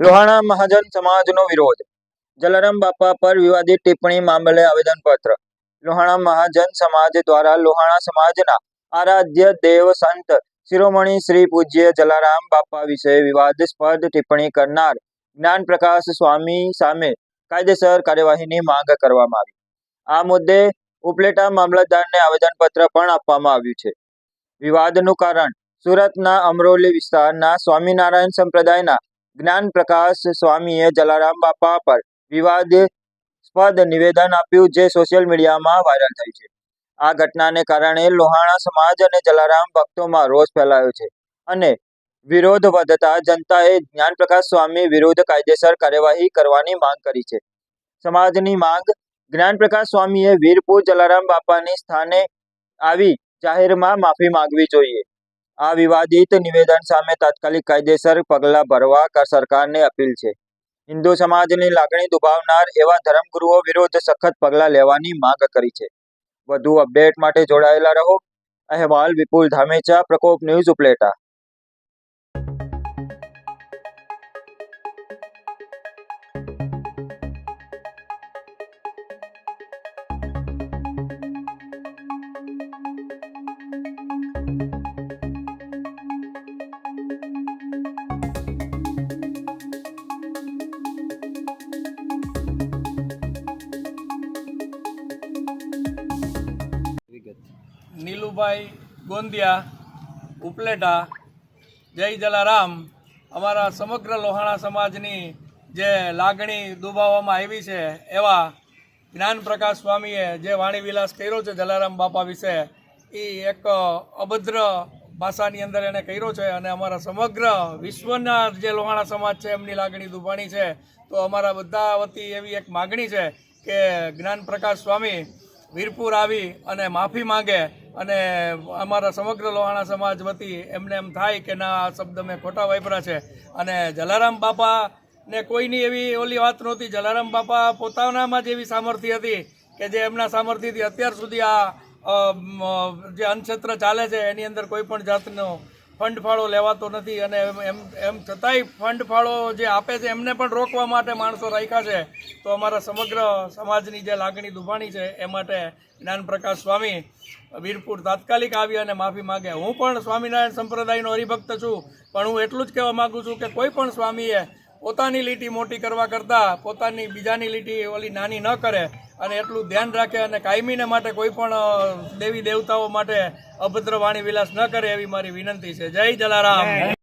લોહાણા મહાજન સમાજનો વિરોધ. જલારામ બાપા પર વિવાદિત ટિપ્પણી મામલે આવેદનપત્ર. લોહાણા મહાજન સમાજ દ્વારા લોહાણા સમાજના આરાધ્ય દેવ સંત શિરોમણી શ્રી પૂજ્ય જલારામ બાપા વિશે વિવાદસ્પદ ટિપ્પણી કરનાર જ્ઞાન પ્રકાશ સ્વામી સામે કાયદેસર કાર્યવાહીની માંગ કરવામાં આવી. આ મુદ્દે ઉપલેટા મામલતદારને આવેદનપત્ર પણ આપવામાં આવ્યું છે. વિવાદનું કારણ સુરતના અમરોલી વિસ્તારના સ્વામિનારાયણ સંપ્રદાયના જ્ઞાન પ્રકાશ સ્વામીએ જલારામ બાપા પર વિવાદસ્પદ નિવેદન આપ્યું, જે સોશિયલ મીડિયામાં વાયરલ થયું છે. આ ઘટનાને કારણે લોહાણા સમાજ અને જલારામ ભક્તોમાં રોષ ફેલાયો છે અને વિરોધ વધતા જનતાએ જ્ઞાનપ્રકાશ સ્વામી વિરુદ્ધ કાયદેસર કાર્યવાહી કરવાની માંગ કરી છે. સમાજની માંગ, જ્ઞાનપ્રકાશ સ્વામીએ વીરપુર જલારામ બાપાની સ્થાને આવી જાહેરમાં માફી માંગવી જોઈએ. આ વિવાદિત નિવેદન સામે તાત્કાલિક કાયદેસર પગલાં ભરવા સરકારને અપીલ છે. હિન્દુ સમાજની લાગણી દુભાવનાર એવા ધર્મગુરુઓ વિરુદ્ધ સખત પગલાં લેવાની માંગ કરી છે. વધુ અપડેટ માટે જોડાયેલા રહો. અહેવાલ વિપુલ ધામેચા, પ્રકોપ ન્યૂઝ ઉપલેટા. નીલુભાઈ ગોંદિયા, ઉપલેટા, જય જલારામ. અમારા સમગ્ર લોહાણા સમાજની જે લાગણી દુભાવવામાં આવી છે, એવા જ્ઞાન પ્રકાશ સ્વામીએ જે વાણી વિલાસ કર્યો છે જલારામ બાપા વિશે, એ એક અભદ્ર ભાષાની અંદર એને કર્યો છે અને અમારા સમગ્ર વિશ્વના જે લોહાણા સમાજ છે, એમની લાગણી દુભાણી છે. તો અમારા બધા વતી એવી એક માગણી છે કે જ્ઞાન પ્રકાશ સ્વામી વીરપુર આવી અને માફી માંગે અને અમારા સમગ્ર લોહાણા સમાજ વતી એમને એમ થાય કે ના, આ શબ્દ મેં ખોટા વાપરા છે. અને જલારામ બાપા ને કોઈની એવી ઓલી વાત નહોતી. જલારામ બાપા પોતાનામાં જ એવી સામર્થ્ય હતી કે જે એમના સામર્થ્યથી અત્યાર સુધી આ જે અન્નક્ષેત્ર ચાલે છે, એની અંદર કોઈ પણ જાતનો ફંડ ફાળો લેવાતો નથી અને એમ એમ છતાંય ફંડ ફાળો જે આપે છે એમને પણ રોકવા માટે માણસો રાખ્યા છે. તો અમારા સમગ્ર સમાજની જે લાગણી દુભાણી છે એ માટે જ્ઞાનપ્રકાશ સ્વામી વીરપુર તાત્કાલિક આવી અને માફી માગે. હું પણ સ્વામિનારાયણ સંપ્રદાયનો હરિભક્ત છું. પણ હું એટલું જ કહેવા માગું છું કે કોઈ પણ સ્વામીએ પોતાની લીટી મોટી કરવા કરતાં પોતાની બીજાની લીટી ઓલી નાની ન કરે અને એટલું ધ્યાન રાખે અને કાયમીને માટે કોઈ પણ દેવી દેવતાઓ માટે અભદ્ર વાણી વિલાસ ન કરે એવી મારી વિનંતી છે. જય જલારામ.